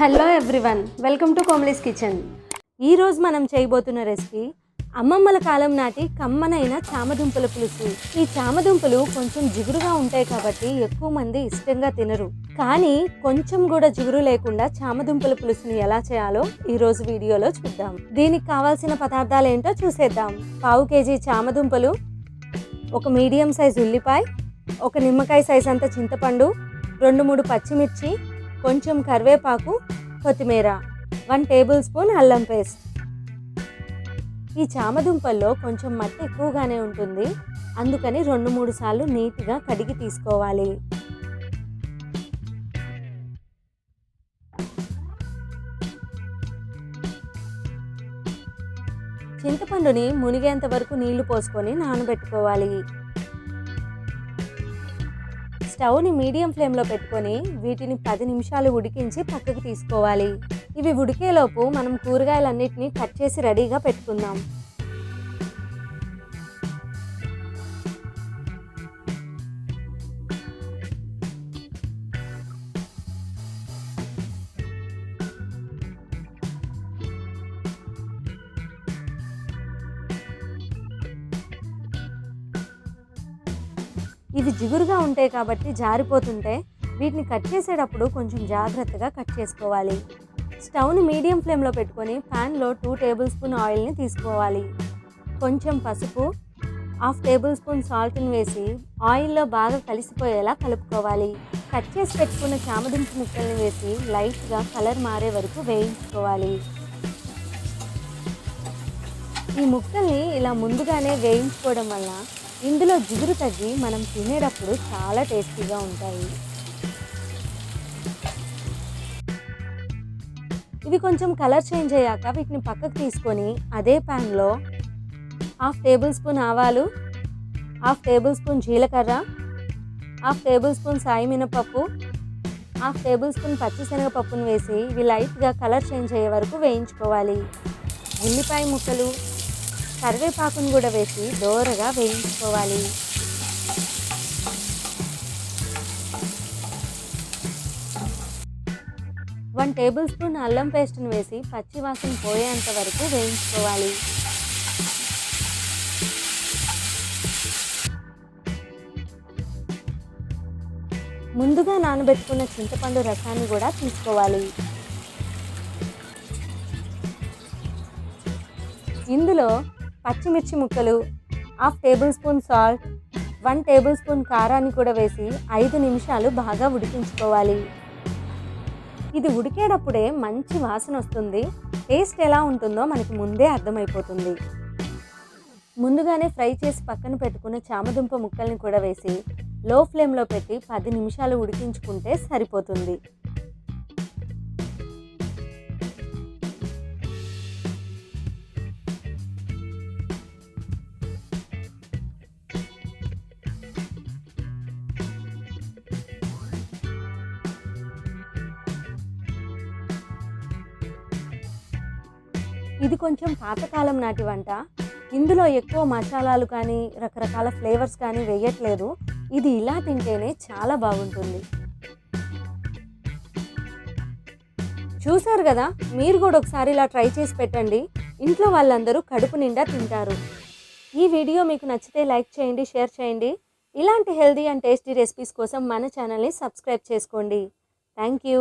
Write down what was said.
Hello everyone welcome to కోమ్లీస్ kitchen. ఈరోజు మనం చేయబోతున్న రెసిపీ అమ్మమ్మల కాలం నాటి కమ్మనైన చామదుంపల పులుసు. ఈ చామదుంపలు కొంచెం జిగురుగా ఉంటాయి కాబట్టి ఎక్కువ మంది ఇష్టంగా తినరు. కానీ కొంచెం కూడా జిగురు లేకుండా చామదుంపల పులుసుని ఎలా చేయాలో ఈరోజు వీడియోలో చూద్దాం. దీనికి కావాల్సిన పదార్థాలు ఏంటో చూసేద్దాం. పావు కేజీ చామదుంపలు ఒక మీడియం సైజ్ ఉల్లిపాయ ఒక నిమ్మకాయ సైజ్ అంత చింతపండు రెండు మూడు పచ్చిమిర్చి కొంచెం కరివేపాకు కొత్తిమీర వన్ టేబుల్ స్పూన్ అల్లం పేస్ట్. ఈ చామదుంపల్లో కొంచెం మట్టి ఎక్కువగానే ఉంటుంది. అందుకని రెండు మూడు సార్లు నీట్గా కడిగి తీసుకోవాలి. చింతపండుని మునిగేంత వరకు నీళ్ళు పోసుకొని నానబెట్టుకోవాలి. స్టవ్ని మీడియం ఫ్లేమ్లో పెట్టుకొని వీటిని పది నిమిషాలు ఉడికించి పక్కకు తీసుకోవాలి. ఇవి ఉడికేలోపు మనం కూరగాయలన్నిటిని కట్ చేసి రెడీగా పెట్టుకుందాం. ఇవి జిగురుగా ఉంటాయి కాబట్టి జారిపోతుంటే వీటిని కట్ చేసేటప్పుడు కొంచెం జాగ్రత్తగా కట్ చేసుకోవాలి. స్టవ్ని మీడియం ఫ్లేమ్లో పెట్టుకొని ప్యాన్లో టూ టేబుల్ స్పూన్ ఆయిల్ని తీసుకోవాలి. కొంచెం పసుపు హాఫ్ టేబుల్ స్పూన్ సాల్ట్ని వేసి ఆయిల్లో బాగా కలిసిపోయేలా కలుపుకోవాలి. కట్ చేసి పెట్టుకున్న చామదింపు ముక్కల్ని వేసి లైట్గా కలర్ మారే వరకు వేయించుకోవాలి. ఈ ముక్కల్ని ఇలా ముందుగానే వేయించుకోవడం వల్ల ఇందులో జిగురు తగ్గి మనం తినేటప్పుడు చాలా టేస్టీగా ఉంటాయి. ఇవి కొంచెం కలర్ చేంజ్ అయ్యాక వీటిని పక్కకు తీసుకొని అదే ప్యాన్లో హాఫ్ టేబుల్ స్పూన్ ఆవాలు హాఫ్ టేబుల్ స్పూన్ జీలకర్ర హాఫ్ టేబుల్ స్పూన్ సాయి మినపప్పు హాఫ్ టేబుల్ స్పూన్ పచ్చిశనగపప్పును వేసి ఇవి లైట్గా కలర్ చేంజ్ అయ్యే వరకు వేయించుకోవాలి. ఉల్లిపాయ ముక్కలు కరివేపాకును కూడా వేసి దోరగా వేయించుకోవాలి. వన్ టేబుల్ స్పూన్ అల్లం పేస్ట్ను వేసి పచ్చివాసన పోయేంత వరకు వేయించుకోవాలి. ముందుగా నానబెట్టుకున్న చింతపండు రసాన్ని కూడా తీసుకోవాలి. ఇందులో పచ్చిమిర్చి ముక్కలు half tablespoon salt one tablespoon కారాన్ని కూడా వేసి ఐదు నిమిషాలు బాగా ఉడికించుకోవాలి. ఇది ఉడికేటప్పుడే మంచి వాసన వస్తుంది. టేస్ట్ ఎలా ఉంటుందో మనకి ముందే అర్థమైపోతుంది. ముందుగానే ఫ్రై చేసి పక్కన పెట్టుకున్న చామదుంప ముక్కల్ని కూడా వేసి లో ఫ్లేమ్లో పెట్టి పది నిమిషాలు ఉడికించుకుంటే సరిపోతుంది. ఇది కొంచెం పాతకాలం నాటి వంట. ఇందులో ఎక్కువ మసాలాలు కానీ రకరకాల ఫ్లేవర్స్ కానీ వేయట్లేదు. ఇది ఇలా తింటేనే చాలా బాగుంటుంది. చూసారు కదా? మీరు కూడా ఒకసారి ఇలా ట్రై చేసి పెట్టండి. ఇంట్లో వాళ్ళందరూ కడుపు నిండా తింటారు. ఈ వీడియో మీకు నచ్చితే లైక్ చేయండి షేర్ చేయండి. ఇలాంటి హెల్దీ అండ్ టేస్టీ రెసిపీస్ కోసం మన ఛానల్ని సబ్స్క్రైబ్ చేసుకోండి. Thank you.